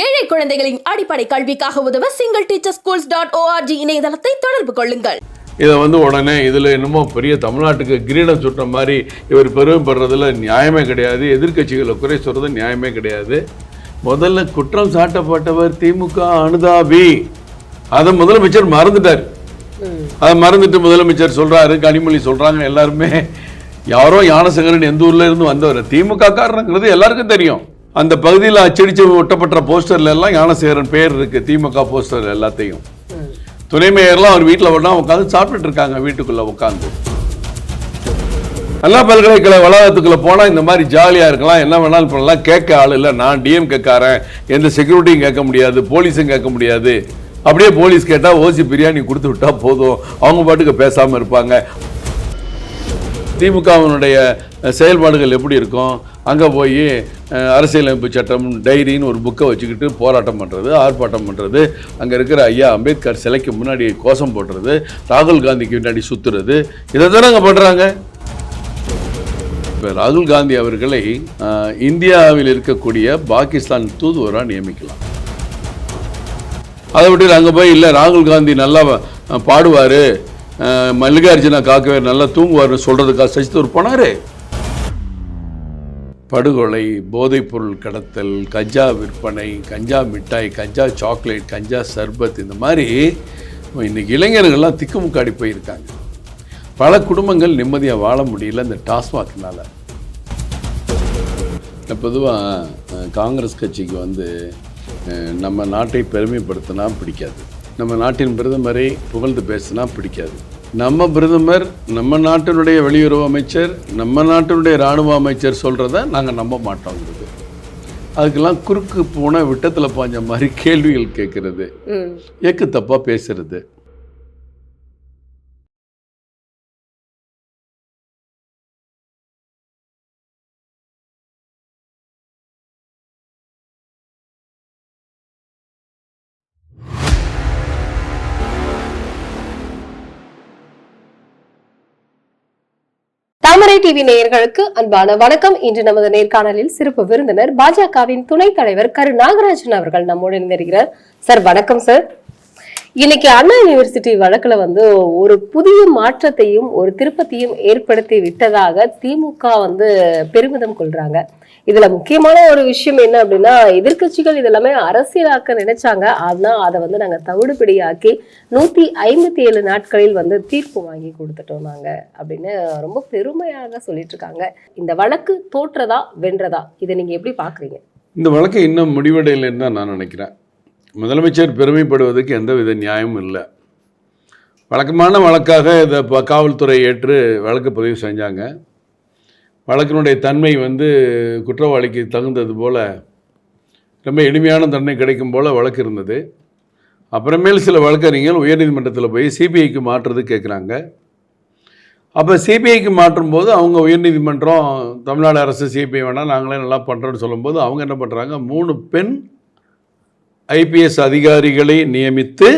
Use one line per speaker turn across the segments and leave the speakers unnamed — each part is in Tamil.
ஏழை குழந்தைகளின் அடிப்படை கல்விக்காக உதவ single teacher schools dot O R G இணையதளத்தை தொடர்பு கொள்ளுங்கள்.
இதை வந்து உடனே இதில் என்னமோ பெரிய தமிழ்நாட்டுக்கு கிரீடம் சுட்டுற மாதிரி இவர் பெருமைப்படுறதுல நியாயமே கிடையாது. எதிர்க்கட்சிகளை குறை சொல்கிறது நியாயமே கிடையாது. முதல்ல குற்றம் சாட்டப்பட்டவர் திமுக அனுதாபி. அதை முதலமைச்சர் மறந்துட்டார். அதை மறந்துட்டு முதலமைச்சர் சொல்றாரு கனிமொழி சொல்றாங்க எல்லாருமே. யாரோ ஞானசங்கரன் எந்த ஊர்ல இருந்து வந்தவர்? திமுக காரங்கிறது எல்லாருக்கும் தெரியும். அந்த பகுதியில் அச்சடிச்சு ஒட்டப்பட்ட போஸ்டர்ல எல்லாம் ஞானசேகரன் பேர் இருக்கு திமுக போஸ்டர் எல்லாத்தையும். துணை மேயர்லாம் அவர் வீட்டில் ஒன்றா உட்காந்து சாப்பிட்டுட்டு இருக்காங்க வீட்டுக்குள்ள உட்காந்து அண்ணா பல்கலைக்கழக வளாகத்துக்குள்ள போனால் இந்த மாதிரி ஜாலியாக இருக்கலாம். என்ன வேணாலும் பண்ணலாம். கேட்க ஆள் இல்லை. நான் டிஎம் கேட்காரன் எந்த செக்யூரிட்டியும் கேட்க முடியாது. போலீஸும் கேட்க முடியாது. அப்படியே போலீஸ் கேட்டால் ஓசி பிரியாணி கொடுத்து விட்டா போதும். அவங்க பாட்டுக்கு பேசாமல் இருப்பாங்க. திமுகவினுடைய செயல்பாடுகள் எப்படி இருக்கும்? அங்கே போய் அரசியலமைப்பு சட்டம் டைரின்னு ஒரு புக்கை வச்சுக்கிட்டு போராட்டம் பண்ணுறது ஆர்ப்பாட்டம் பண்ணுறது அங்கே இருக்கிற ஐயா அம்பேத்கர் சிலைக்கு முன்னாடி கோஷம் போடுறது ராகுல் காந்திக்கு முன்னாடி சுற்றுறது இதை தானே அங்கே பண்ணுறாங்க இப்போ ராகுல் காந்தி அவர்களை இந்தியாவில் இருக்கக்கூடிய பாகிஸ்தான் தூதுவராக நியமிக்கலாம். அதை விட்டு அங்கே போய் இல்லை ராகுல் காந்தி நல்லா பாடுவார் மல்லிகார்ஜுனா காக்கவே நல்லா தூங்குவார்னு சொல்கிறதுக்காக சசிதூர் போனார். படுகொலை போதைப்பொருள் கடத்தல் கஞ்சா விற்பனை கஞ்சா மிட்டாய் கஞ்சா சாக்லேட் கஞ்சா சர்பத் இந்த மாதிரி இன்றைக்கி இளைஞர்கள்லாம் திக்குமுக்காடி போயிருக்காங்க. பல குடும்பங்கள் நிம்மதியாக வாழ முடியல இந்த டாஸ்மாக்னால். பொதுவாக காங்கிரஸ் கட்சிக்கு வந்து நம்ம நாட்டை பெருமைப்படுத்தினா பிடிக்காது. நம்ம நாட்டின் பிரதமரை புகழ்ந்து பேசினா பிடிக்காது. நம்ம பிரதமர் நம்ம நாட்டினுடைய வெளியுறவு அமைச்சர் நம்ம நாட்டினுடைய இராணுவ அமைச்சர் சொல்கிறத நாங்கள் நம்ப மாட்டோங்கிறது அதுக்கெல்லாம் குறுக்கு போன விட்டத்தில் பாஞ்ச மாதிரி கேள்விகள் கேட்கறது. ஏக்கு தப்பாக பேசுறது.
டிவி நேயர்களுக்கு அன்பான வணக்கம். இன்று நமது நேர்காணலில் சிறப்பு விருந்தினர் பாஜகவின் துணைத் தலைவர் கரு நாகராஜன் அவர்கள் நம்மோடு இணைந்திருக்கிறார். சார் வணக்கம் சார். இன்னைக்கு அண்ணா யூனிவர்சிட்டி வழக்குல வந்து ஒரு புதிய மாற்றத்தையும் ஒரு திருப்பத்தையும் ஏற்படுத்தி விட்டதாக திமுக வந்து பெருமிதம் கொள்றாங்க. இதுல முக்கியமான ஒரு விஷயம் என்ன அப்படின்னா எதிர்க்கட்சிகள் இதெல்லாமே அரசியலாக்க நினைச்சாங்க. ஆனா அதை வந்து நாங்க தவிடுபடியாக்கி நூத்தி ஐம்பத்தி ஏழு நாட்களில் வந்து தீர்ப்பு வாங்கி கொடுத்துட்டோம் நாங்க அப்படின்னு ரொம்ப பெருமையாக சொல்லிட்டு இருக்காங்க இந்த வழக்கு தோற்றதா வென்றதா? இதை நீங்க எப்படி பாக்குறீங்க?
இந்த வழக்கு இன்னும் முடிவடையலைன்னு தான் நான் நினைக்கிறேன். முதலமைச்சர் பெருமைப்படுவதற்கு எந்தவித நியாயமும் இல்லை. வழக்கமான வழக்காக இதை காவல்துறை ஏற்று வழக்கு பதிவு செஞ்சாங்க. வழக்கினுடைய தன்மை வந்து குற்றவாளிக்கு தகுந்தது போல் ரொம்ப எளிமையான தண்டனை கிடைக்கும் போல் வழக்கு இருந்தது. அப்புறமேல் சில வழக்கறிஞர்கள் உயர்நீதிமன்றத்தில் போய் சிபிஐக்கு மாற்றுறது கேட்குறாங்க அப்போ சிபிஐக்கு மாற்றும் போது அவங்க உயர்நீதிமன்றம் தமிழ்நாடு அரசு சிபிஐ வேணால் நாங்களே நல்லா பண்ணுறோன்னு சொல்லும்போது அவங்க என்ன பண்ணுறாங்க மூணு பெண் ஐபிஎஸ் அதிகாரிகளை நியமித்து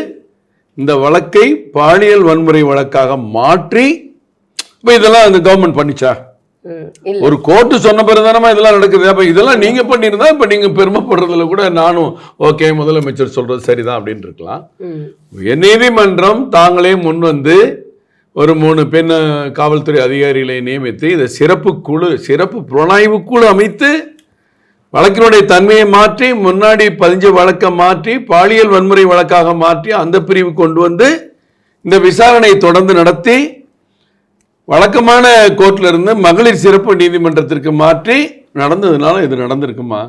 இந்த வழக்கை பாலியல் வன்முறை வழக்காக மாற்றி இப்போ இதெல்லாம் அந்த கவர்மெண்ட் பண்ணிச்சா? ஒரு கோர்ட்டு சொன்ன பிறகு தானே இதெல்லாம் நடக்குது. அப்போ இதெல்லாம் நீங்கள் பண்ணியிருந்தா இப்போ நீங்கள் பெருமைப்படுறதுல கூட நானும் ஓகே முதலமைச்சர் சொல்கிறது சரிதான் அப்படின்னு இருக்கலாம்.
ம்,
உயர்நீதிமன்றம் தாங்களே முன் வந்து ஒரு மூணு பெண் காவல்துறை அதிகாரிகளை நியமித்து இதை சிறப்பு குழு சிறப்பு புலனாய்வு குழு அமைத்து வழக்கினுடைய தன்மையை மாற்றி முன்னாடி பதிஞ்ச வழக்கை மாற்றி பாலியல் வன்முறை வழக்காக மாற்றி அந்த பிரிவு கொண்டு வந்து இந்த விசாரணையை தொடர்ந்து நடத்தி வழக்கமான கோர்ட்ல இருந்து மகளிர் சிறப்பு நீதிமன்றத்திற்கு மாற்றி நடந்ததுனால இது நடந்திருக்குமா?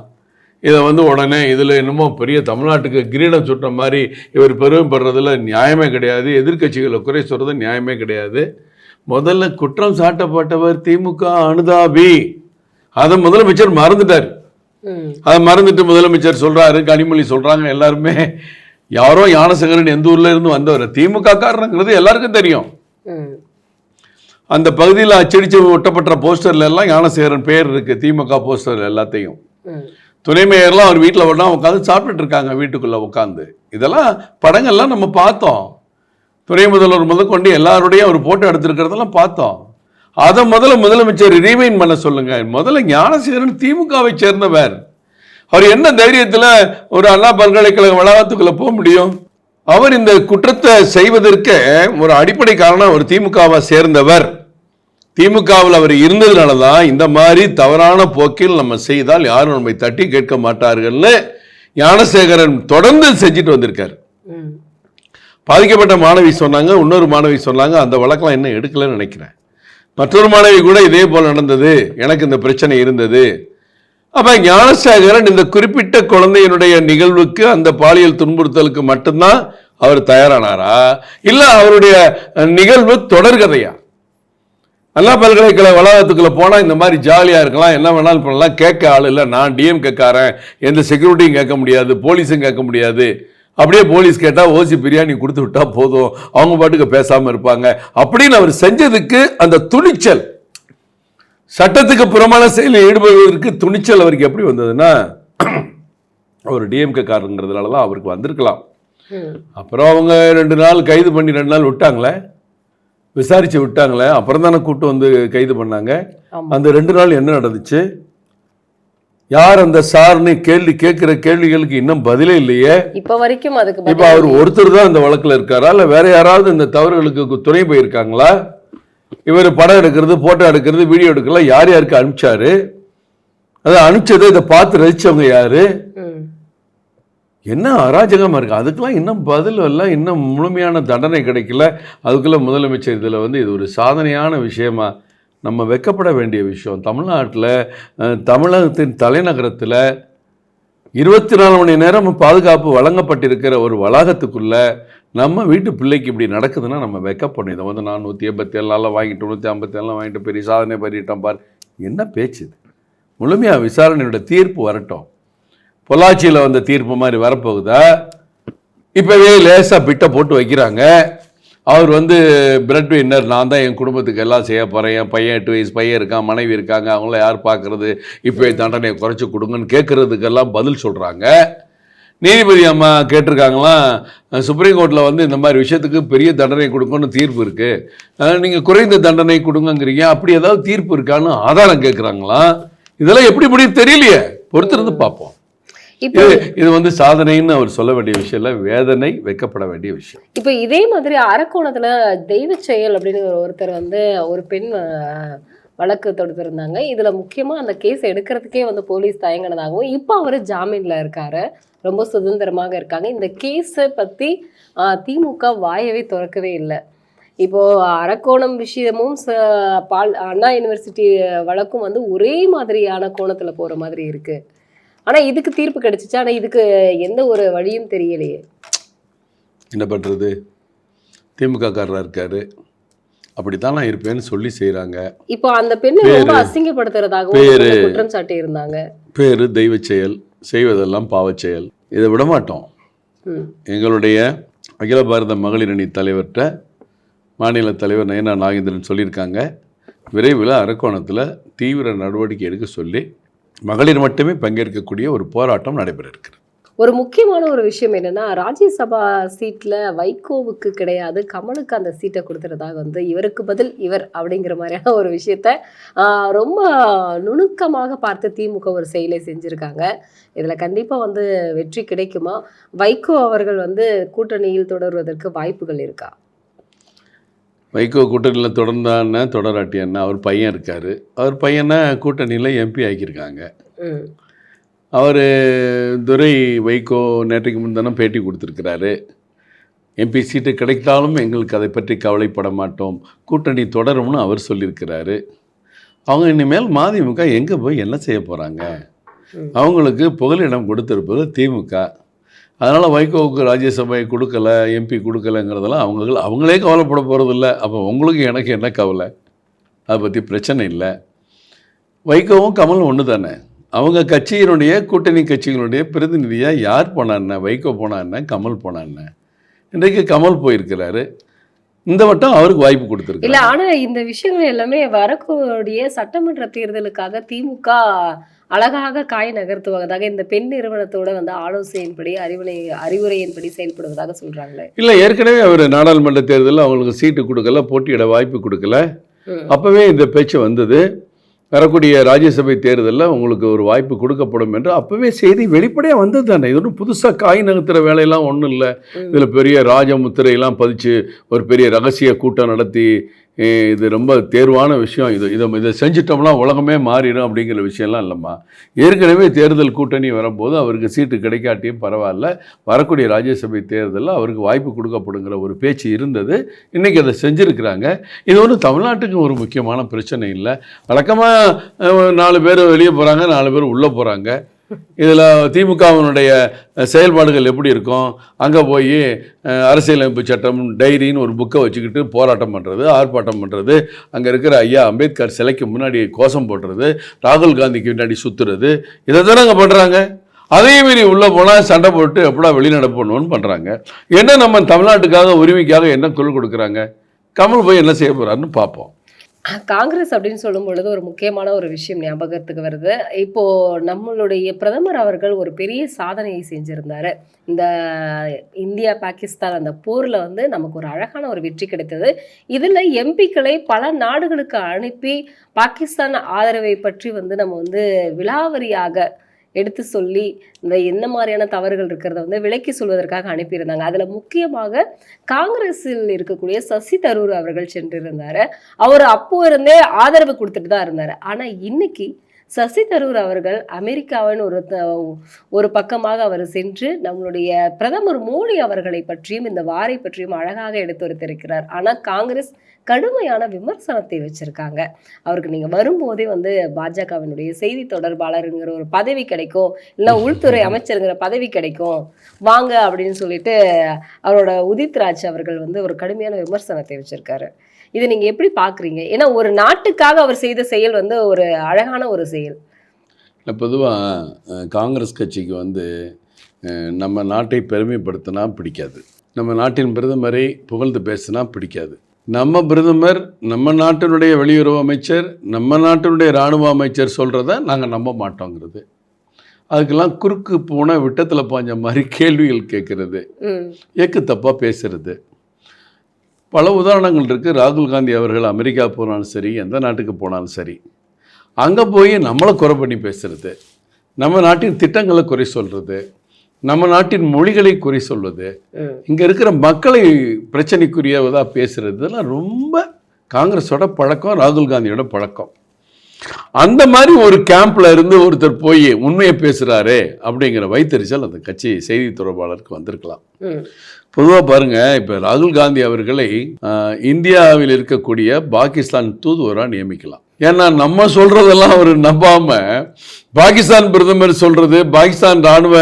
இதை வந்து உடனே இதில் என்னமோ பெரிய தமிழ்நாட்டுக்கு கிரீடம் சுட்டுற மாதிரி இவர் பெருமைப்படுறதுல நியாயமே கிடையாது. எதிர்க்கட்சிகளை குறை சொல்கிறது நியாயமே கிடையாது. முதல்ல குற்றம் சாட்டப்பட்டவர் திமுக அனுதாபி அதை முதலமைச்சர் மறந்துட்டார். அதை மறந்துட்டு முதலமைச்சர் சொல்றாரு கனிமொழி சொல்றாங்க எல்லாருமே. யாரோ ஞானசங்கரன் எந்த ஊர்ல இருந்து வந்தவர்? திமுக காரங்கிறது எல்லாருக்கும் தெரியும். அந்த பகுதியில் அச்சடிச்சு ஒட்டப்பட்ட போஸ்டர்ல எல்லாம் ஞானசேகரன் பேர் இருக்கு திமுக போஸ்டர் எல்லாத்தையும். துணை மேயர்லாம் அவர் வீட்டில் ஒன்றா உட்காந்து சாப்பிட்டுட்டு இருக்காங்க வீட்டுக்குள்ள உட்காந்து இதெல்லாம் படங்கள்லாம் நம்ம பார்த்தோம். துணை முதல்வர் முதற்கொண்டு எல்லாருடையும் அவர் போட்டோ எடுத்திருக்கிறதெல்லாம் பார்த்தோம். அதை முதல்ல முதலமைச்சர் ரீவைன் பண்ண சொல்லுங்க. முதல்ல ஞானசேகரன் திமுகவை சேர்ந்தவர். அவர் என்ன தைரியத்துல ஒரு அண்ணா பல்கலைக்கழக வளாகத்துக்குள்ள போக முடியும்? அவர் இந்த குற்றத்தை செய்வதற்கு ஒரு அடிப்படை காரணம் ஒரு திமுகவை சேர்ந்தவர். திமுகவில் அவர் இருந்ததுனால தான் இந்த மாதிரி தவறான போக்கில் நம்ம செய்தால் யாரும் நம்மை தட்டி கேட்க மாட்டார்கள்னு ஞானசேகரன் தொடர்ந்து செஞ்சுட்டு வந்திருக்காரு. பாதிக்கப்பட்ட மாணவி சொன்னாங்க இன்னொரு மாணவி சொன்னாங்க அந்த வழக்கெல்லாம் இன்னும் எடுக்கலன்னு நினைக்கிறேன். மற்றொரு மாணவி கூட இதே போல் நடந்தது. எனக்கு இந்த பிரச்சனை இருந்தது. அப்ப ஞானசாகரன் இந்த குறிப்பிட்ட குழந்தையினுடைய நிகழ்வுக்கு அந்த பாலியல் துன்புறுத்தலுக்கு மட்டும்தான் அவர் தயாரானாரா? இல்ல அவருடைய நிகழ்வு தொடர்கதையா நல்லா பல்கலைக்கழக வளாகத்துக்குள்ள போனா இந்த மாதிரி ஜாலியா இருக்கலாம் என்ன வேணாலும் பண்ணலாம் கேட்க ஆள் இல்லை. நான் டிஎம் கேட்காரன் எந்த செக்யூரிட்டியும் கேட்க முடியாது போலீஸும் கேட்க முடியாது. அப்படியே போலீஸ் கேட்டால் ஓசி பிரியாணி கொடுத்து விட்டா போதும். அவங்க பாட்டுக்கு பேசாமல் இருப்பாங்க. அப்படின்னு அவர் செஞ்சதுக்கு அந்த துணிச்சல். சட்டத்துக்கு புறமான செயலில் ஈடுபடுவதற்கு துணிச்சல் அவருக்கு எப்படி வந்ததுன்னா அவர் டிஎம்கே காரங்கிறதுனால தான் அவருக்கு வந்திருக்கலாம். அப்புறம் அவங்க ரெண்டு நாள் கைது பண்ணி ரெண்டு நாள் விட்டாங்களே விசாரிச்சு விட்டாங்களே அப்புறம் தானே கூட்டு வந்து கைது பண்ணாங்க. அந்த ரெண்டு நாள் என்ன நடந்துச்சு? யார் அந்த சார்னு கேள்வி கேட்கிற கேள்விகளுக்கு இன்னும் பதிலே இல்லையே.
இப்ப வரைக்கும் அதுக்கு
இப்ப அவர் ஒருத்தர் தான் இந்த வழக்குல இருக்காரா? இல்ல வேற யாராவது இந்த தவறுகளுக்கு துணை போயிருக்காங்களா? இவர் படம் எடுக்கிறது போட்டோ எடுக்கிறது வீடியோ எடுக்கலாம் யார் யாருக்கு அனுப்பிச்சாரு? அதை அனுப்பிச்சதை இதை பார்த்து ரசிச்சவங்க யாரு. என்ன அராஜகமா இருக்கு? அதுக்கெல்லாம் இன்னும் பதில் எல்லாம் இன்னும் முழுமையான தண்டனை கிடைக்கல. அதுக்குள்ள முதலமைச்சர் இதில் வந்து இது ஒரு சாதனையான விஷயமா நம்ம வெக்கப்பட வேண்டிய விஷயம். தமிழ்நாட்டில் தமிழகத்தின் தலைநகரத்தில் இருபத்தி நாலு மணி நேரம் பாதுகாப்பு வழங்கப்பட்டிருக்கிற ஒரு வளாகத்துக்குள்ள நம்ம வீட்டு பிள்ளைக்கு இப்படி நடக்குதுன்னா நம்ம வெக்கப்படணும் இதை வந்து நான் நூற்றி எண்பத்தி வாங்கிட்டு நூற்றி ஐம்பத்தி ஏழுலாம் வாங்கிட்டு பெரிய சாதனை பண்ணிட்டோம் பார். என்ன பேச்சு இது? முழுமையாக விசாரணையோட தீர்ப்பு வரட்டும். பொள்ளாச்சியில் வந்த தீர்ப்பு மாதிரி வரப்போகுதா? இப்போவே லேசாக பிட்டை போட்டு வைக்கிறாங்க. அவர் வந்து பிரெட் வின்னர் நான் தான் என் குடும்பத்துக்கு எல்லாம் செய்ய போகிறேன் என் பையன் எட்டு வயசு பையன் இருக்கான் மனைவி இருக்காங்க அவங்கள யார் பார்க்குறது? இப்போ தண்டனையை குறைச்சி கொடுங்கன்னு கேட்குறதுக்கெல்லாம் பதில் சொல்கிறாங்க நீதிபதி அம்மா கேட்டிருக்காங்களாம் சுப்ரீம் கோர்ட்டில் வந்து இந்த மாதிரி விஷயத்துக்கு பெரிய தண்டனை கொடுக்கணும்னு தீர்ப்பு இருக்குது நீங்கள் குறைந்த தண்டனை கொடுங்கங்கிறீங்க. அப்படி ஏதாவது தீர்ப்பு இருக்கான்னு ஆதாரம் கேட்குறாங்களாம் இதெல்லாம் எப்படி முடியும் தெரியலையே. பொறுத்திருந்து பார்ப்போம்.
இப்போ
இது இது வந்து சாதனைன்னு அவர் சொல்ல வேண்டிய விஷயம் இல்லை. வேதனை வைக்கப்பட வேண்டிய விஷயம்.
இப்போ இதே மாதிரி அரக்கோணத்துல தெய்வ செயல் அப்படின்னு ஒரு- ஒருத்தர் வந்து ஒரு பெண் வழக்கு தொடுத்திருந்தாங்க. இதில் முக்கியமாக அந்த கேஸ் எடுக்கிறதுக்கே வந்து போலீஸ் தயங்கினதாகவும் இப்போ அவர் ஜாமீனில் இருக்காரு. ரொம்ப சுதந்திரமாக இருக்காங்க. இந்த கேஸை பற்றி திமுக வாயவே திறக்கவே இல்லை. இப்போது அரக்கோணம் விஷயமும் ச- பால் அண்ணா யூனிவர்சிட்டி வழக்கும் வந்து ஒரே மாதிரியான கோணத்தில் போகிற மாதிரி இருக்குது ஆனால் இதுக்கு தீர்ப்பு கிடைச்சிச்சு? ஆனால் இதுக்கு எந்த ஒரு வழியும் தெரியலையே.
என்ன பண்ணுறது திமுக காரராக இருக்காரு. அப்படித்தான் நான் இருப்பேன்னு சொல்லி செய்கிறாங்க
இப்போ அந்த பெண்ணை ரொம்ப அசிங்கப்படுத்துறதாகவும்
பேரு.
குற்றம் சாட்டி இருந்தாங்க
பேர் தெய்வச் செயல் செய்வதெல்லாம் பாவச் செயல். இதை விட மாட்டோம். எங்களுடைய அகில பாரத மகளிர் அணி தலைவர்கிட்ட மாநில தலைவர் நயனா நாகேந்திரன் சொல்லியிருக்காங்க. விரைவில் அரக்கோணத்தில் தீவிர நடவடிக்கை எடுக்க சொல்லி மகளிர் மட்டுமே பங்கேற்கக்கூடிய ஒரு போராட்டம் நடைபெற இருக்கிறது.
ஒரு முக்கியமான ஒரு விஷயம் என்னன்னா ராஜ்யசபா சீட்ல வைகோவுக்கு கிடையாது கமலுக்கு அந்த சீட்டை கொடுத்துறதாக வந்து இவருக்கு பதில் இவர் அப்படிங்கிற மாதிரியான ஒரு விஷயத்த ரொம்ப நுணுக்கமாக பார்த்து திமுக ஒரு செயலை செஞ்சிருக்காங்க. இதுல கண்டிப்பா வந்து வெற்றி கிடைக்குமா? வைகோ அவர்கள் வந்து கூட்டணியில் தொடர்வதற்கு வாய்ப்புகள் இருக்கா?
வைகோ கூட்டணியில் தொடர்ந்தான தொடராட்டி என்ன? அவர் பையன் இருக்கார். அவர் பையனை கூட்டணியில் எம்பி ஆக்கியிருக்காங்க. அவர் துரை வைகோ நேற்றைக்கு முன்தினம் பேட்டி கொடுத்துருக்கிறாரு. எம்பி சீட்டு கிடைத்தாலும் எங்களுக்கு அதை பற்றி கவலைப்பட மாட்டோம். கூட்டணி தொடரும்னு அவர் சொல்லியிருக்கிறாரு. அவங்க இனிமேல் மதிமுக எங்கே போய் என்ன செய்ய போகிறாங்க அவங்களுக்கு புகலிடம் கொடுத்துருப்பது திமுக. அதனால் வைகோவுக்கு ராஜ்யசபை கொடுக்கல எம்பி கொடுக்கலங்கிறதெல்லாம் அவங்க அவங்களே கவலைப்பட போகிறதில்ல அப்போ உங்களுக்கு எனக்கு என்ன கவலை? அதை பற்றி பிரச்சனை இல்லை. வைகோவும் கமலும் ஒன்று தானே அவங்க கட்சியினுடைய கூட்டணி கட்சிகளுடைய பிரதிநிதியாக யார் போனான்னு? வைகோ போனான்னு? கமல் போனான்னு? இன்றைக்கு கமல் போயிருக்கிறாரு. இந்த வட்டம் அவருக்கு வாய்ப்பு
இல்ல
கொடுத்துருக்கு
ஆனா இந்த விஷயங்கள் எல்லாமே வரக்கூடிய சட்டமன்ற தேர்தலுக்காக திமுக அழகாக காய் நகர்த்துவதாக இந்த பெண் நிறுவனத்தோட வந்து ஆலோசனையின்படி அறிவுரை அறிவுரையின்படி செயல்படுவதாக சொல்றாங்களே.
இல்லை ஏற்கனவே அவர் நாடாளுமன்ற தேர்தலில் அவங்களுக்கு சீட்டு கொடுக்கல போட்டியிட வாய்ப்பு கொடுக்கல. அப்போவே இந்த பேச்சு வந்தது. வரக்கூடிய ராஜ்யசபை தேர்தலில் உங்களுக்கு ஒரு வாய்ப்பு கொடுக்கப்படும் என்று அப்போவே செய்தி வெளிப்படையாக வந்தது தானே. இது ஒன்றும் புதுசாக காய் நகர்த்துற வேலையெல்லாம் ஒன்றும் இல்லை. இதில் பெரிய ராஜமுத்திரையெல்லாம் பதிச்சு ஒரு பெரிய ரகசிய கூட்டம் நடத்தி இது ரொம்ப தேர்வான விஷயம். இது இதை இதை செஞ்சிட்டோம்னா உலகமே மாறிடும் அப்படிங்கிற விஷயம்லாம் இல்லைம்மா. ஏற்கனவே தேர்தல் கூட்டணி வரும்போது அவருக்கு சீட்டு கிடைக்காட்டியும் பரவாயில்ல. வரக்கூடிய ராஜ்யசபை தேர்தலில் அவருக்கு வாய்ப்பு கொடுக்கப்படுங்கிற ஒரு பேச்சு இருந்தது. இன்றைக்கி அதை செஞ்சுருக்கிறாங்க. இது ஒன்றும் தமிழ்நாட்டுக்கு ஒரு முக்கியமான பிரச்சனை இல்லை. வழக்கமாக நாலு பேர் வெளியே போகிறாங்க நாலு பேர் உள்ளே போகிறாங்க இதில் திமுகவினுடைய செயல்பாடுகள் எப்படி இருக்கும்? அங்கே போய் அரசியலமைப்பு சட்டம் டைரின்னு ஒரு புக்கை வச்சுக்கிட்டு போராட்டம் பண்ணுறது ஆர்ப்பாட்டம் பண்ணுறது அங்கே இருக்கிற ஐயா அம்பேத்கர் சிலைக்கு முன்னாடி கோஷம் போடுறது ராகுல் காந்திக்கு முன்னாடி சுற்றுறது இதை தானே அங்கே பண்ணுறாங்க அதே மீறி உள்ளே போனால் சண்டை போட்டு எப்படா வெளிநடப்பு பண்ணணும்னு பண்ணுறாங்க என்ன நம்ம தமிழ்நாட்டுக்காக உரிமைக்காக என்ன குரல் கொடுக்குறாங்க? கமல் போய் என்ன செய்ய போகிறாருன்னு பார்ப்போம்.
காங்கிரஸ் அப்படின்னு சொல்லும் பொழுது ஒரு முக்கியமான ஒரு விஷயம் ஞாபகத்துக்கு வருது. இப்போ நம்மளுடைய பிரதமர் அவர்கள் ஒரு பெரிய சாதனையை செஞ்சிருந்தாரு. இந்த இந்தியா பாகிஸ்தான் அந்த போர்ல வந்து நமக்கு ஒரு அழகான ஒரு வெற்றி கிடைத்தது. இதுல எம்பிக்களை பல நாடுகளுக்கு அனுப்பி பாகிஸ்தான் ஆதரவை பற்றி வந்து நம்ம வந்து விலாவரியாக எடுத்து சொல்லி இந்த என்ன மாதிரியான தவறுகள் இருக்கிறத வந்து விலக்கி சொல்வதற்காக அனுப்பியிருந்தாங்க. அதுல முக்கியமாக காங்கிரஸில் இருக்கக்கூடிய சசி தரூர் அவர்கள் சென்றிருந்தார். அவர் அப்போ இருந்தே ஆதரவு கொடுத்துட்டு தான் இருந்தாரு. ஆனா இன்னைக்கு சசி தரூர் அவர்கள் அமெரிக்காவின் ஒரு ஒரு பக்கமாக அவர் சென்று நம்மளுடைய பிரதமர் மோடி அவர்களை பற்றியும் இந்த வாரை பற்றியும் அழகாக எடுத்துரைத்திருக்கிறார். ஆனால் காங்கிரஸ் கடுமையான விமர்சனத்தை வச்சிருக்காங்க. அவருக்கு நீங்கள் வரும்போதே வந்து பாஜகவினுடைய செய்தி தொடர்பாளருங்கிற ஒரு பதவி கிடைக்கும். இல்லை உள்துறை அமைச்சருங்கிற பதவி கிடைக்கும். வாங்க அப்படின்னு சொல்லிட்டு அவரோட உதித் ராஜ் அவர்கள் வந்து ஒரு கடுமையான விமர்சனத்தை வச்சிருக்காரு. இதை நீங்க எப்படி பாக்குறீங்க? ஏன்னா ஒரு நாட்டுக்காக அவர் செய்த செயல் வந்து ஒரு அழகான ஒரு செயல்.
பொதுவாக காங்கிரஸ் கட்சிக்கு வந்து நம்ம நாட்டை பெருமைப்படுத்தினா பிடிக்காது. நம்ம நாட்டின் பிரதமரை புகழ்ந்து பேசினா பிடிக்காது. நம்ம பிரதமர் நம்ம நாட்டினுடைய வெளியுறவு அமைச்சர் நம்ம நாட்டினுடைய இராணுவ அமைச்சர் சொல்கிறத நாங்கள் நம்ப மாட்டோங்கிறது. அதுக்கெல்லாம் குறுக்கு போன விட்டத்தில் பாஞ்ச மாதிரி கேள்விகள் கேட்குறது
ம்.
ஏக்கு தப்பாக பேசுறது. பல உதாரணங்கள் இருக்குது ராகுல் காந்தி அவர்கள் அமெரிக்கா போனாலும் சரி எந்த நாட்டுக்கு போனாலும் சரி. அங்கே போய் நம்மளை குறை பண்ணி பேசுறது. நம்ம நாட்டின் திட்டங்களை குறை சொல்கிறது நம்ம நாட்டின் மொழிகளை குறை சொல்வது. இங்கே இருக்கிற மக்களை பிரச்சனைக்குரியதாக இதெல்லாம் ரொம்ப காங்கிரஸோட பழக்கம் ராகுல் காந்தியோட பழக்கம். அந்த மாதிரி ஒரு கேம்ப்ல இருந்து ஒருத்தர் போய் உண்மையை பேசுகிறாரே அப்படிங்கிற வைத்தறிச்சல் அந்த கட்சி செய்தி தொடர்பாளருக்கு வந்திருக்கலாம். பொதுவாக பாருங்க இப்போ ராகுல் காந்தி அவர்களை இந்தியாவில் இருக்கக்கூடிய பாகிஸ்தான் தூதுவராக நியமிக்கலாம். ஏன்னா நம்ம சொல்றதெல்லாம் அவர் நம்பாம பாகிஸ்தான் பிரதமர் சொல்றது பாகிஸ்தான் ராணுவ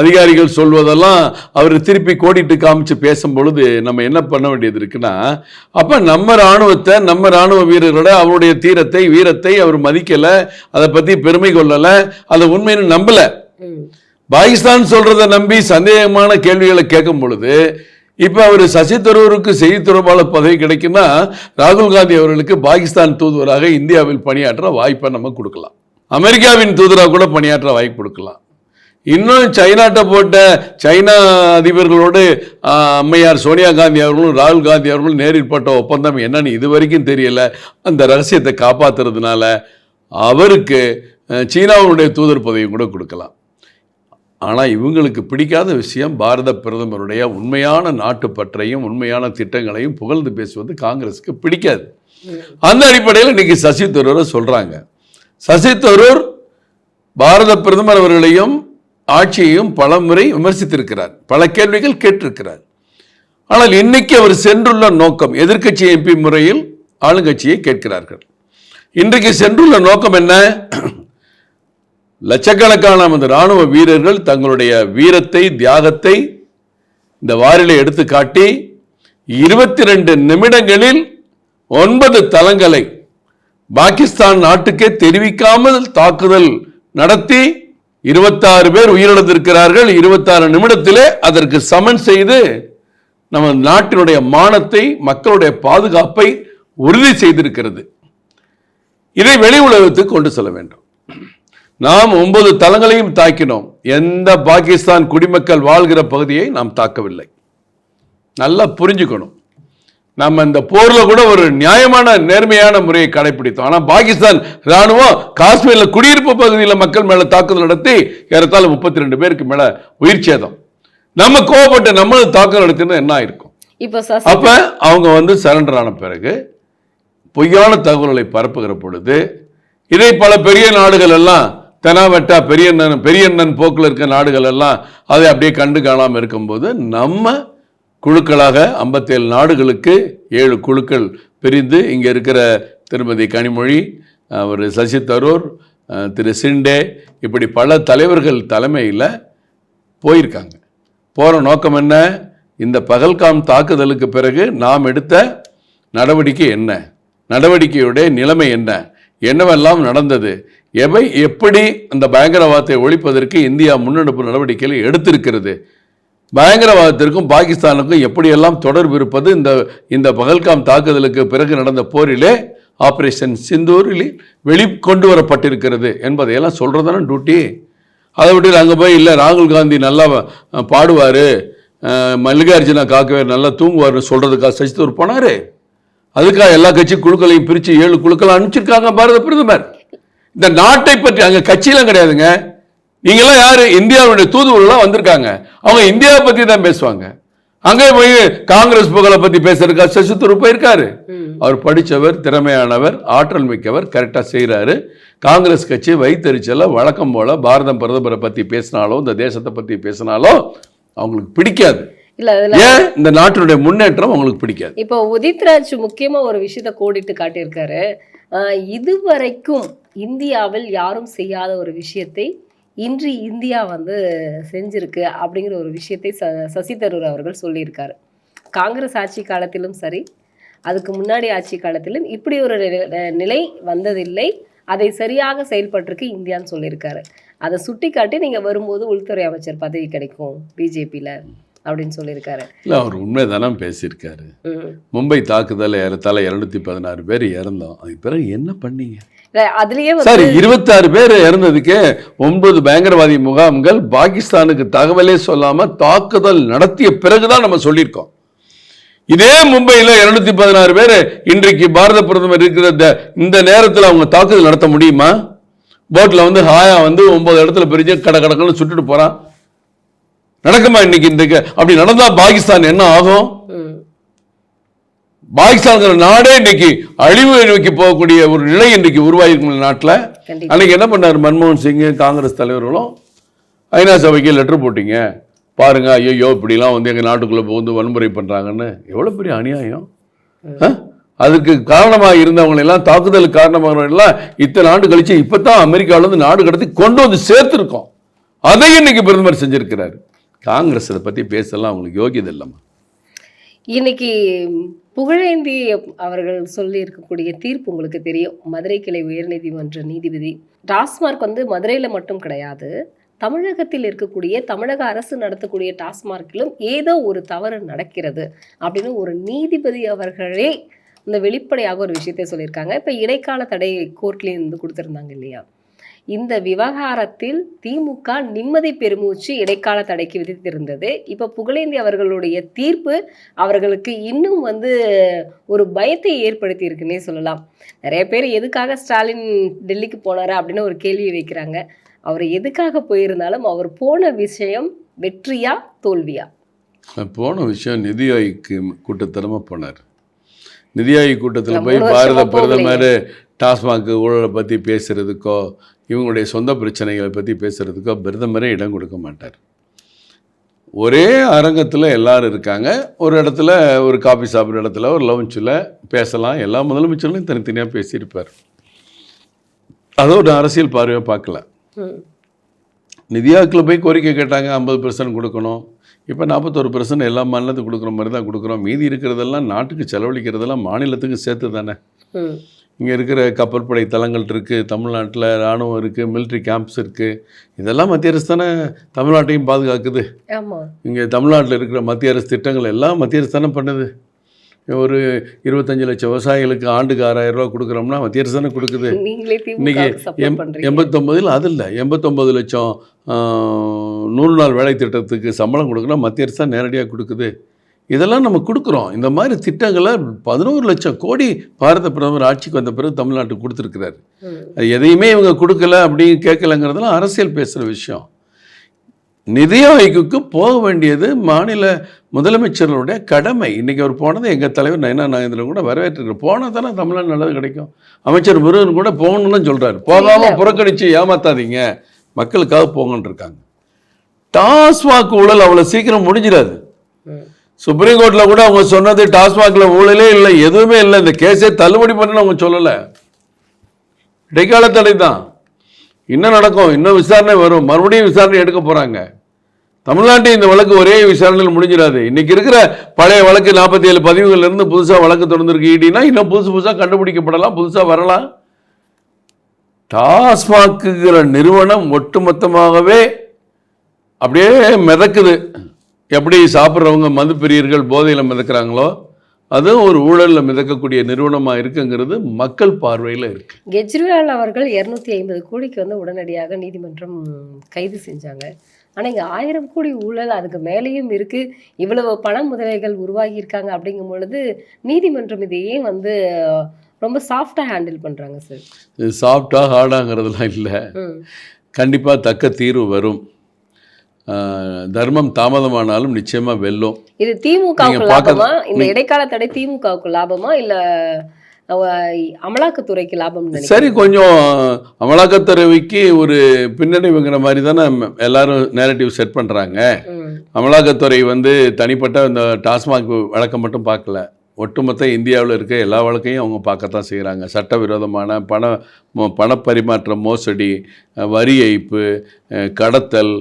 அதிகாரிகள் சொல்வதெல்லாம் அவர் திருப்பி கோடிட்டு காமிச்சு பேசும் பொழுது நம்ம என்ன பண்ண வேண்டியது இருக்குன்னா அப்ப நம்ம ராணுவத்தை நம்ம ராணுவ வீரர்களோட அவருடைய தீரத்தை வீரத்தை அவர் மதிக்கல அதை பத்தி பெருமை கொள்ளல அதை உண்மைன்னு நம்பல. பாகிஸ்தான் சொல்றதை நம்பி சந்தேகமான கேள்விகளை கேட்கும் பொழுது இப்போ அவர் சசி தரூருக்கு செய்தி தொடர்பாளர் பதவி கிடைக்குன்னா ராகுல் காந்தி அவர்களுக்கு பாகிஸ்தான் தூதுவராக இந்தியாவில் பணியாற்ற வாய்ப்பை நம்ம கொடுக்கலாம். அமெரிக்காவின் தூதராக கூட பணியாற்ற வாய்ப்பு கொடுக்கலாம். இன்னும் சைனாட்ட போட்ட சைனா அதிபர்களோடு அம்மையார் சோனியா காந்தி அவர்களும் ராகுல் காந்தி அவர்களும் நேரில் போட்ட ஒப்பந்தம் என்னன்னு இது வரைக்கும் தெரியல. அந்த ரகசியத்தை காப்பாத்துறதுனால அவருக்கு சீனாவுடைய தூதர் பதவியும் கூட கொடுக்கலாம். ஆனால் இவங்களுக்கு பிடிக்காத விஷயம் பாரத பிரதமருடைய உண்மையான நாட்டுப்பற்றையும் உண்மையான திட்டங்களையும் புகழ்ந்து பேசுவது காங்கிரஸுக்கு பிடிக்காது. அந்த அடிப்படையில் இன்னைக்கு சசி தரூரை சொல்கிறாங்க சசி தரூர் பாரத பிரதமர் அவர்களையும் ஆட்சியையும் பல முறை விமர்சித்திருக்கிறார். பல கேள்விகள் கேட்டிருக்கிறார். ஆனால் இன்னைக்கு அவர் சென்றுள்ள நோக்கம் எதிர்கட்சி எம்பி முறையில் ஆளுங்கட்சியை கேட்கிறார்கள். இன்றைக்கு சென்றுள்ள நோக்கம் என்ன? லட்சக்கணக்கான நமது ராணுவ வீரர்கள் தங்களுடைய வீரத்தை தியாகத்தை இந்த வாரிலை எடுத்து காட்டி இருபத்தி ரெண்டு நிமிடங்களில் ஒன்பது தளங்களை பாகிஸ்தான் நாட்டுக்கே தெரிவிக்காமல் தாக்குதல் நடத்தி இருபத்தாறு பேர் உயிரிழந்திருக்கிறார்கள். இருபத்தாறு நிமிடத்திலே அதற்கு சமன் செய்து நம்ம நாட்டினுடைய மானத்தை மக்களுடைய பாதுகாப்பை உறுதி செய்திருக்கிறது. இதை வெளி உலகத்துக்கு கொண்டு செல்ல வேண்டும். நாம் ஒன்பது தளங்களையும் தாக்கினோம். எந்த பாகிஸ்தான் குடிமக்கள் வாழ்கிற பகுதியை நாம் தாக்கவில்லை. நல்லா புரிஞ்சுக்கணும். நம்ம இந்த போர்ல கூட ஒரு நியாயமான நேர்மையான முறையை கடைபிடித்தோம். ஆனா பாகிஸ்தான் ராணுவம் காஷ்மீர்ல குடியிருப்பு பகுதியில் மக்கள் மேல தாக்குதல் நடத்தி ஏறத்தாழ முப்பத்தி ரெண்டு பேருக்கு மேல உயிர் சேதம். நம்ம கோவப்பட்டு நம்மளும் தாக்குதல் நடத்தினா என்ன ஆயிருக்கும்? அப்ப அவங்க வந்து சரண்டர் ஆன பிறகு பொய்யான தகவல்களை பரப்புகிற பொழுது இதை பல பெரிய நாடுகள் எல்லாம் தெனாவெட்டா பெரியண்ணன் பெரியண்ணன் போக்கில் இருக்க நாடுகள் எல்லாம் அதை அப்படியே கண்டு காணாமல் இருக்கும்போது நம்ம குழுக்களாக ஐம்பத்தேழு நாடுகளுக்கு ஏழு குழுக்கள் பிரிந்து இங்கே இருக்கிற திருமதி கனிமொழி அவர் சசி தரூர் திரு சிண்டே இப்படி பல தலைவர்கள் தலைமையில் போயிருக்காங்க. போகிற நோக்கம் என்ன? இந்த பகல்காம் தாக்குதலுக்கு பிறகு நாம் எடுத்த நடவடிக்கை என்ன? நடவடிக்கையுடைய நிலைமை என்ன? என்னவெல்லாம் நடந்தது? எவை எப்படி அந்த பயங்கரவாதத்தை ஒழிப்பதற்கு இந்தியா முன்னெடுப்பு நடவடிக்கைகளை எடுத்திருக்கிறது? பயங்கரவாதத்திற்கும் பாகிஸ்தானுக்கும் எப்படியெல்லாம் தொடர்பு இருப்பது? இந்த இந்த பகல்காம் தாக்குதலுக்கு பிறகு நடந்த போரிலே ஆப்ரேஷன் சிந்தூரில் வெளி கொண்டு வரப்பட்டிருக்கிறது என்பதையெல்லாம் சொல்கிறது தானே டியூட்டி அதை விட்டு அங்கே போய் இல்லை ராகுல் காந்தி நல்லா பாடுவார். மல்லிகார்ஜுனா காக்கவே நல்லா தூங்குவார்னு சொல்கிறதுக்காக சசிதூர் போனார். அதுக்காக எல்லா கட்சி குழுக்களையும் பிரித்து ஏழு குழுக்களை அனுப்பிச்சிருக்காங்க பாரத பிரதமர். இந்த நாட்டை பற்றி அங்கே கட்சியெல்லாம் கிடையாதுங்க. நீங்களாம் யாரு? இந்தியாவுடைய தூதுவர்கள்லாம் வந்திருக்காங்க. அவங்க இந்தியாவை பற்றி தான் பேசுவாங்க. அங்கே போய் காங்கிரஸ் புகழை பற்றி பேசுறதுக்கா சசி தரூர் போயிருக்காரு. அவர் படித்தவர் திறமையானவர் ஆற்றல் மிக்கவர் கரெக்டாக செய்கிறாரு காங்கிரஸ் கட்சி வைத்தறிச்சல வழக்கம் போல பாரத பிரதமரை பற்றி பேசினாலோ இந்த தேசத்தை பற்றி பேசினாலோ அவங்களுக்கு பிடிக்காது. ஏன்? இந்த நாட்டினுடைய முன்னேற்றம் அவங்களுக்கு பிடிக்காது.
இப்போ உதித்ராஜ் முக்கியமா ஒரு விஷயத்த கோடிட்டு காட்டியிருக்காரு. இதுவரைக்கும் இந்தியாவில் யாரும் செய்யாத ஒரு விஷயத்தை இன்று இந்தியா வந்து செஞ்சிருக்கு அப்படிங்கிற ஒரு விஷயத்தை ச சசி தரூர் அவர்கள் சொல்லியிருக்காரு. காங்கிரஸ் ஆட்சி காலத்திலும் சரி அதுக்கு முன்னாடி ஆட்சி காலத்திலும் இப்படி ஒரு நிலை- நிலை வந்ததில்லை. அதை சரியாக செயல்பட்டிருக்கு இந்தியான்னு சொல்லியிருக்காரு. அதை சுட்டிக்காட்டி நீங்கள் வரும்போது உள்துறை அமைச்சர் பதவி கிடைக்கும் பிஜேபியில் அப்படின்னு சொல்லியிருக்காரு.
இல்லை அவர் உண்மைதானே பேசியிருக்காரு. மும்பை தாக்குதல் ஏறத்தாழ இரநூத்தி பதினாறு பேர் இறந்தோம். அதுக்கு பிறகு என்ன பண்ணீங்க?
அதுலயே
சார் இருபத்தாறு பேர் இறந்ததுக்கு ஒன்பது பயங்கரவாதி முகாம்கள் பாகிஸ்தானுக்கு தகவலே சொல்லாம தாக்குதல் நடத்திய பிறகுதான் நம்ம சொல்லியிருக்கோம். இதே மும்பையில் இருநூத்தி பதினாறு பேர் இன்றைக்கு பாரத பிரதமர் இருக்கிற இந்த- நேரத்தில் அவங்க தாக்குதல் நடத்த முடியுமா? போட்ல வந்து ஹாயா வந்து ஒன்பது இடத்துல பிரிஞ்சு கட கடக்கன்னு சுட்டுட்டு போறான். நடக்குமா இன்னைக்கு இன்றைக்கு அப்படி நடந்தா பாகிஸ்தான் என்ன ஆகும்?
ம்.
பாகிஸ்தான்ங்கிற நாடே இன்னைக்கு அழிவு நோக்கி போகக்கூடிய ஒரு நிலை இன்னைக்கு உருவாகிருக்கும் நாட்டில். அன்னைக்கு என்ன பண்ணார் மன்மோகன் சிங் காங்கிரஸ் தலைவர்களும்? ஐநா சபைக்கு லெட்டர் போட்டீங்க. பாருங்க ஐயோ இப்படிலாம் வந்து எங்கள் நாட்டுக்குள்ளே புகுந்து வன்முறை பண்ணுறாங்கன்னு எவ்வளோ பெரிய அநியாயம்? அதுக்கு காரணமாக இருந்தவங்க எல்லாம் தாக்குதலுக்கு காரணமானவங்க எல்லாம் இத்தனை ஆண்டு கழிச்சு இப்போ தான் அமெரிக்காவிலேருந்து நாடு கடத்தி கொண்டு வந்து சேர்த்துருக்கோம். அதையும் இன்னைக்கு பிரதமர் செஞ்சிருக்கிறாரு. காங்கிரஸ் இதை பற்றி பேசலாம் அவங்களுக்கு யோகியது இல்லைம்மா.
இன்னைக்கு புகழேந்தி அவர்கள் சொல்லி இருக்கக்கூடிய தீர்ப்பு உங்களுக்கு தெரியும். மதுரை கிளை உயர்நீதிமன்ற நீதிபதி. டாஸ்மார்க் வந்து மதுரையில் மட்டும் கிடையாது. தமிழகத்தில் இருக்கக்கூடிய தமிழக அரசு நடத்தக்கூடிய டாஸ்மார்க்கிலும் ஏதோ ஒரு தவறு நடக்கிறது அப்படின்னு ஒரு நீதிபதி அவர்களே இந்த வெளிப்படையாக ஒரு விஷயத்தை சொல்லியிருக்காங்க. இப்போ இடைக்கால தடை கோர்ட்லேருந்து கொடுத்துருந்தாங்க இல்லையா? இந்த விவகாரத்தில் திமுக நிம்மதி பெருமூச்சு இடைக்கால தடைக்கு விதித்திருந்தது. இப்போ புகழேந்தி அவர்களுடைய தீர்ப்பு அவர்களுக்கு இன்னும் வந்து ஒரு பயத்தை ஏற்படுத்தி இருக்குன்னே சொல்லலாம். நிறைய பேர் எதுக்காக ஸ்டாலின் டெல்லிக்கு போனாரா அப்படின்னு ஒரு கேள்வி வைக்கிறாங்க. அவர் எதுக்காக போயிருந்தாலும் அவர் போன விஷயம் வெற்றியா தோல்வியா?
போன விஷயம் நிதி ஆயோக்கு கூட்டத்தனமாக போனார். நிதி ஆயோக் கூட்டத்தில் போய் பாரத பிரதமர் டாஸ்மாக் ஊழலை பற்றி பேசுறதுக்கோ இவங்களுடைய சொந்த பிரச்சனைகளை பற்றி பேசுறதுக்கோ பிரதமரே இடம் கொடுக்க மாட்டார். ஒரே அரங்கத்தில் எல்லாரும் இருக்காங்க. ஒரு இடத்துல ஒரு காபி சாப்பிட்ற இடத்துல ஒரு லவுஞ்சில் பேசலாம். எல்லா முதலமைச்சர்களும் தனித்தனியாக பேசியிருப்பார். அதை ஒரு அரசியல் பார்வையை பார்க்கல. நிதியாக்கில் போய் கோரிக்கை கேட்டாங்க ஐம்பது பெர்சன்ட் கொடுக்கணும். இப்போ நாற்பத்தொரு பெர்சன்ட் எல்லா மாநிலத்துக்கும் கொடுக்குற மாதிரி தான் கொடுக்குறோம். மீதி இருக்கிறதெல்லாம் நாட்டுக்கு செலவழிக்கிறதெல்லாம் மாநிலத்துக்கு சேர்த்து தானே. இங்கே இருக்கிற கப்பற்படை தளங்கள் இருக்குது தமிழ்நாட்டில் இராணுவம் இருக்குது military கேம்ப்ஸ் இருக்குது இதெல்லாம் மத்திய அரசு தானே தமிழ்நாட்டையும் பாதுகாக்குது. இங்கே தமிழ்நாட்டில் இருக்கிற மத்திய அரசு திட்டங்கள் எல்லாம் மத்திய அரசு தானே பண்ணுது. ஒரு இருபத்தஞ்சு லட்சம் விவசாயிகளுக்கு ஆண்டுக்கு ஆறாயிரம் ரூபா கொடுக்குறோம்னா மத்திய அரசு தானே கொடுக்குது. இன்னைக்கு எம் எண்பத்தொம்பதில் அது இல்லை. எண்பத்தொம்பது லட்சம் நூறு நாள் வேலை திட்டத்துக்கு சம்பளம் கொடுக்குறோம் மத்திய அரசு தான் நேரடியாக கொடுக்குது. இதெல்லாம் நம்ம கொடுக்குறோம். இந்த மாதிரி திட்டங்களை பதினோரு லட்சம் கோடி பாரத பிரதமர் ஆட்சிக்கு வந்த பிறகு தமிழ்நாட்டுக்கு கொடுத்துருக்கிறாரு. எதையுமே இவங்க கொடுக்கல அப்படின்னு கேட்கலங்கிறதுலாம் அரசியல் பேசுகிற விஷயம். நிதி ஆயோக்குக்கு போக வேண்டியது மாநில முதலமைச்சர்களுடைய கடமை. இன்னைக்கு அவர் போனது எங்கள் தலைவர் நயனா நாகேந்திரன் கூட வரவேற்றிருக்கார். போனால் தானே தமிழ்நாடு நல்லது கிடைக்கும். அமைச்சர் முருகன் கூட போகணும்னு சொல்கிறாரு போகாமல் புறக்கணித்து ஏமாத்தாதீங்க. மக்களுக்காக போங்கன்னு இருக்காங்க. டாஸ்மாக் ஊழல் அவ்வளோ சீக்கிரம் முடிஞ்சிடாது. சுப்ரீம் கோர்ட்டில் கூட அவங்க சொன்னது டாஸ்மாக்ல ஊழலே இல்லை எதுவுமே இல்லை. இந்த கேஸே தள்ளுபடி பண்ணு அவங்க சொல்லலை. இடைக்கால தடை தான். இன்னும் நடக்கும்? இன்னும் விசாரணை வரும். மறுபடியும் விசாரணை எடுக்க போறாங்க. தமிழ்நாட்டில் இந்த வழக்கு ஒரே விசாரணையில் முடிஞ்சிடாது. இன்னைக்கு இருக்கிற பழைய வழக்கு நாற்பத்தி ஏழு பதிவுகள்லேருந்து இருந்து வழக்கு தொடர்ந்துருக்கு. ஈடினா இன்னும் புதுசு புதுசாக கண்டுபிடிக்கப்படலாம். புதுசாக வரலாம். டாஸ்மாக்குங்கிற நிறுவனம் ஒட்டுமொத்தமாகவே அப்படியே மிதக்குது. எப்படி சாப்பிட்றவங்க மது பிரியர்கள் போதையில் மிதக்கிறாங்களோ அதுவும் ஒரு ஊழலில் மிதக்கக்கூடிய நிறுவனமாக இருக்குங்கிறது மக்கள் பார்வையில் இருக்கு.
கெஜ்ரிவால் அவர்கள் இருநூத்தி ஐம்பது கோடிக்கு வந்து உடனடியாக நீதிமன்றம் கைது செஞ்சாங்க. ஆனா இங்க ஆயிரம் கோடி ஊழல் அதுக்கு மேலேயும் இருக்கு. இவ்வளவு பண முதலைகள் உருவாகி இருக்காங்க அப்படிங்கும் பொழுது நீதிமன்றம் இதை ஏன் வந்து ரொம்ப சாஃப்டா ஹேண்டில் பண்றாங்க சார்
இது சாஃப்டா ஹார்டாங்கிறதுலாம் இல்லை. கண்டிப்பாக தக்க தீர்வு வரும். தர்மம் தாமதமானாலும் நிச்சயமாக வெல்லும்.
இது
பார்க்க-
லாபமா? இந்த இடைக்கால தடை திமுகவுக்கு லாபமா? இல்ல அமலாக்கத்துறைக்கு லாபம்
சரி கொஞ்சம் அமலாக்கத்துறைக்கு ஒரு பின்னடைவுங்கிற மாதிரி தானே எல்லாரும் நேரட்டிவ் செட் பண்ணுறாங்க அமலாக்கத்துறை வந்து தனிப்பட்ட இந்த டாஸ்மாக் வழக்கை மட்டும் பார்க்கல. ஒட்டுமொத்த இந்தியாவில் இருக்க எல்லா வழக்கையும் அவங்க பார்க்கத்தான் செய்கிறாங்க. சட்டவிரோதமான பண மோ பணப்பரிமாற்ற மோசடி வரி ஏய்ப்பு கடத்தல்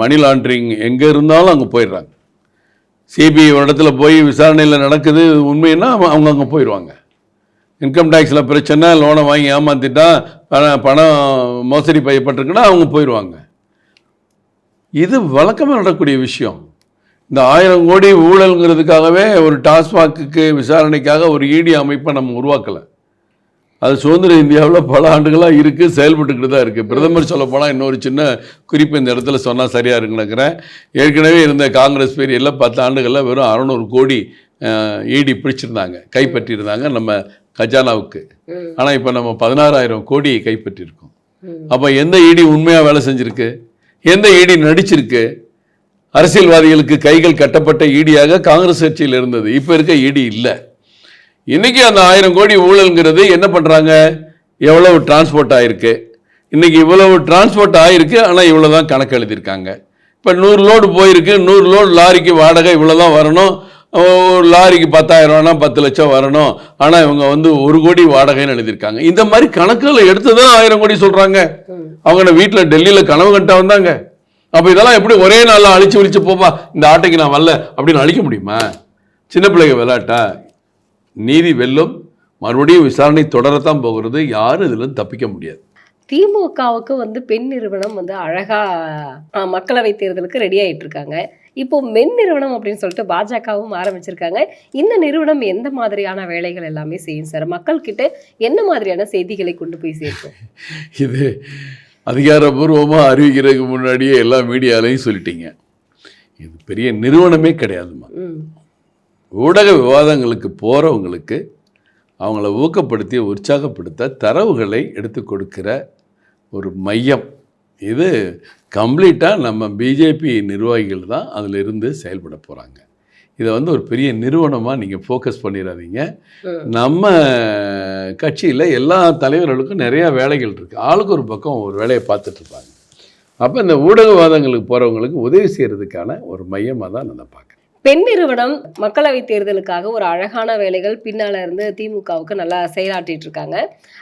மணி லாண்ட்ரிங் எங்கே இருந்தாலும் அங்கே போயிடுறாங்க. சிபிஐ ஒரு இடத்துல போய் விசாரணையில் நடக்குது உண்மைன்னா அவங்க அங்கே போயிடுவாங்க. இன்கம் டேக்ஸில் பிரச்சனை லோனை வாங்கி ஏமாத்திட்டா பணம் பணம் மோசடி செய்யப்பட்டிருக்குன்னா அவங்க போயிடுவாங்க. இது வழக்கமாக நடக்கக்கூடிய விஷயம். இந்த ஆயிரம் கோடி ஊழல்ங்கிறதுக்காகவே ஒரு டாஸ்மாக்கு விசாரணைக்காக ஒரு இடி அமைப்பை நம்ம உருவாக்கலை. அது சுதந்திர இந்தியாவில் பல ஆண்டுகளாக இருக்குது செயல்பட்டுக்கிட்டு தான் இருக்குது பிரதமர் சொல்ல போனால் இன்னொரு சின்ன குறிப்பு இந்த இடத்துல சொன்னால் சரியாக இருக்குன்னு ஏற்கனவே இருந்த காங்கிரஸ் பீரியடில் பத்து ஆண்டுகளில் வெறும் அறநூறு கோடி இடி பிடிச்சிருந்தாங்க கைப்பற்றியிருந்தாங்க நம்ம கஜானாவுக்கு. ஆனால் இப்போ நம்ம பதினாறாயிரம் கோடி கைப்பற்றியிருக்கோம். அப்போ எந்த இடி உண்மையாக வேலை செஞ்சிருக்கு? எந்த இடி நடிச்சிருக்கு? அரசியல்வாதிகளுக்கு கைகள் கட்டப்பட்ட ஈடியாக காங்கிரஸ் கட்சியில் இருந்தது. இப்போ இருக்க ஈடி இல்லை. இன்றைக்கி அந்த ஆயிரம் கோடி ஊழல்ங்கிறது என்ன பண்ணுறாங்க எவ்வளவு டிரான்ஸ்போர்ட் ஆகிருக்கு இன்றைக்கி இவ்வளவு டிரான்ஸ்போர்ட் ஆகிருக்கு ஆனால் இவ்வளோ தான் கணக்கு எழுதியிருக்காங்க. இப்போ நூறு லோடு போயிருக்கு நூறு லோடு லாரிக்கு வாடகை இவ்வளோ தான் வரணும். ஒரு லாரிக்கு பத்தாயிரம்னா பத்து லட்சம் வரணும். ஆனால் இவங்க வந்து ஒரு கோடி வாடகைன்னு எழுதியிருக்காங்க. இந்த மாதிரி கணக்குகளை எடுத்து தான் ஆயிரம் கோடி சொல்கிறாங்க அவங்க வீட்டில் டெல்லியில் கனவு கண்டா வந்தாங்க அப்போ இதெல்லாம் எப்படி ஒரே நாளில் அழிச்சு விழிச்சு போப்பா? இந்த ஆட்டைக்கு நான் வரல அப்படின்னு அழிக்க முடியுமா? சின்ன பிள்ளைங்க விளையாட்டா? நீதி வெல்லும் மறுபடியும் விசாரணை தொடரத்தான் போகிறது. யாரும் இதுல தப்பிக்க முடியாது.
திமுகவுக்கு வந்து பெண் நிறுவனம் வந்து அழகா அஹ், மக்களவை தேர்தலுக்கு ரெடி ஆயிட்டு இருக்காங்க. இப்போ மென் நிறுவனம் அப்படின்னு சொல்லிட்டு பாஜகவும் ஆரம்பிச்சிருக்காங்க. இந்த நிறுவனம் எந்த மாதிரியான வேலைகள் எல்லாமே செய்யும் சார்? மக்கள் கிட்ட என்ன மாதிரியான செய்திகளை கொண்டு போய் சேர்க்கும்?
இது அதிகாரப்பூர்வமாக அறிவிக்கிறதுக்கு முன்னாடியே எல்லா மீடியாலையும் சொல்லிட்டீங்க. இது பெரிய நிறுவனமே கிடையாதுமா ஊடக விவாதங்களுக்கு போகிறவங்களுக்கு அவங்கள ஊக்கப்படுத்தி உற்சாகப்படுத்த தரவுகளை எடுத்து கொடுக்கிற ஒரு மையம். இது கம்ப்ளீட்டாக நம்ம பிஜேபி நிர்வாகிகள் தான் அதில் இருந்து செயல்பட போகிறாங்க இதை வந்து ஒரு பெரிய நிறுவனமாக நீங்கள் ஃபோக்கஸ் பண்ணிடாதீங்க. நம்ம கட்சியில் எல்லா தலைவர்களுக்கும் நிறையா வேலைகள் இருக்குது ஆளுக்கு ஒரு பக்கம் ஒரு வேலையை பார்த்துட்டு இருப்பாங்க. அப்போ இந்த ஊடகவாதங்களுக்கு போகிறவங்களுக்கு உதவி செய்கிறதுக்கான ஒரு மையமாக தான் நான் பார்க்குறேன்.
பெண் நிறுவனம் மக்களவை தேர்தலுக்காக ஒரு அழகான வேலைகள் பின்னால இருந்து திமுகவுக்கு நல்லா செயலாற்றிட்டு இருக்காங்க.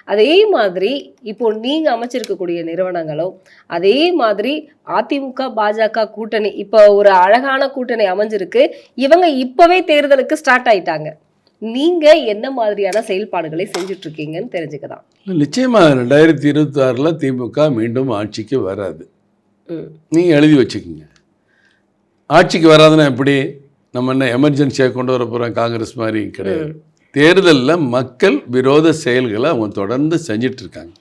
அதே மாதிரி இப்போ நீங்க அமைச்சிருக்கக்கூடிய நிறுவனங்களும் அதே மாதிரி அதிமுக பாஜக கூட்டணி இப்போ ஒரு அழகான கூட்டணி அமைஞ்சிருக்கு. இவங்க இப்பவே தேர்தலுக்கு ஸ்டார்ட் ஆயிட்டாங்க. நீங்க என்ன மாதிரியான செயல்பாடுகளை செஞ்சுட்டு இருக்கீங்கன்னு தெரிஞ்சுக்கலாம்.
நிச்சயமாக ரெண்டாயிரத்தி இருபத்தாறில் திமுக மீண்டும் ஆட்சிக்கு வராது.
ம்.
நீங்கள் எழுதி வச்சுக்கோங்க. ஆட்சிக்கு வராதுன்னா எப்படி? நம்ம என்ன எமர்ஜென்சியாக கொண்டு வர போகிறோம் காங்கிரஸ் மாதிரி கிடையாது. தேர்தலில் மக்கள் விரோத செயல்களை அவங்க தொடர்ந்து செஞ்சிட்டு இருக்காங்க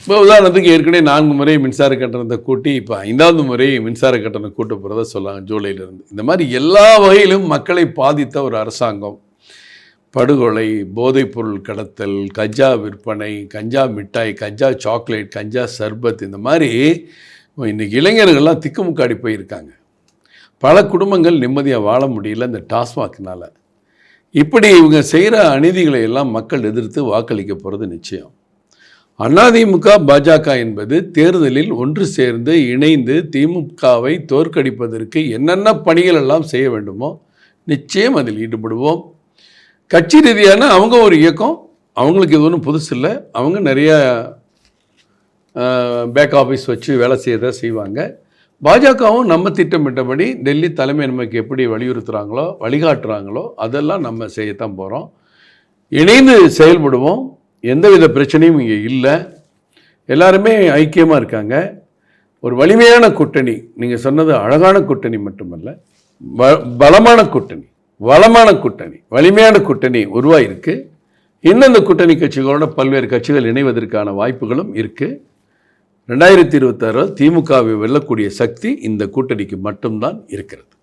இப்போ உதாரணத்துக்கு ஏற்கனவே நான்கு முறை மின்சார கட்டணத்தை கூட்டி இப்போ ஐந்தாவது முறை மின்சார கட்டணம் கூட்ட போகிறதா சொல்லாங்க ஜூலையிலிருந்து. இந்த மாதிரி எல்லா வகையிலும் மக்களை பாதித்த ஒரு அரசாங்கம். படுகொலை போதைப்பொருள் கடத்தல் கஞ்சா விற்பனை கஞ்சா மிட்டாய் கஞ்சா சாக்லேட் கஞ்சா சர்பத் இந்த மாதிரி இன்னைக்கு இளைஞர்கள்லாம் திக்குமுக்காடி போயிருக்காங்க. பல குடும்பங்கள் நிம்மதியாக வாழ முடியல இந்த டாஸ்மாக்னால். இப்படி இவங்க செய்கிற அநீதிகளை எல்லாம் மக்கள் எதிர்த்து வாக்களிக்க போகிறது நிச்சயம். அதிமுக பாஜக என்பது தேர்தலில் ஒன்று சேர்ந்து இணைந்து திமுகவை தோற்கடிப்பதற்கு என்னென்ன பணிகள் எல்லாம் செய்ய வேண்டுமோ நிச்சயம் அதில் ஈடுபடுவோம். கட்சி ரீதியான அவங்க ஒரு இயக்கம் அவங்களுக்கு இது ஒன்றும் புதுசு இல்லை. அவங்க நிறைய பேக் ஆஃபீஸ் வச்சு வேலை செய்யறத செய்வாங்க. பாஜகவும் நம்ம திட்டமிட்டபடி டெல்லி தலைமை நமக்கு எப்படி வலியுறுத்துகிறாங்களோ வழிகாட்டுறாங்களோ அதெல்லாம் நம்ம செய்யத்தான் போகிறோம் இணைந்து செயல்படுவோம். எந்தவித பிரச்சனையும் இங்கே இல்லை. எல்லாருமே ஐக்கியமாக இருக்காங்க. ஒரு வலிமையான கூட்டணி நீங்கள் சொன்னது அழகான கூட்டணி மட்டுமல்ல பலமான கூட்டணி வளமான கூட்டணி வலிமையான கூட்டணி உருவாயிருக்கு. இன்னும் இந்த கூட்டணி கட்சிகளோட பல்வேறு கட்சிகள் இணைவதற்கான வாய்ப்புகளும் இருக்குது ரெண்டாயிரத்தி இருபத்தாறு திமுகவை வெல்லக்கூடிய சக்தி இந்த கூட்டணிக்கு மட்டும்தான் இருக்கிறது.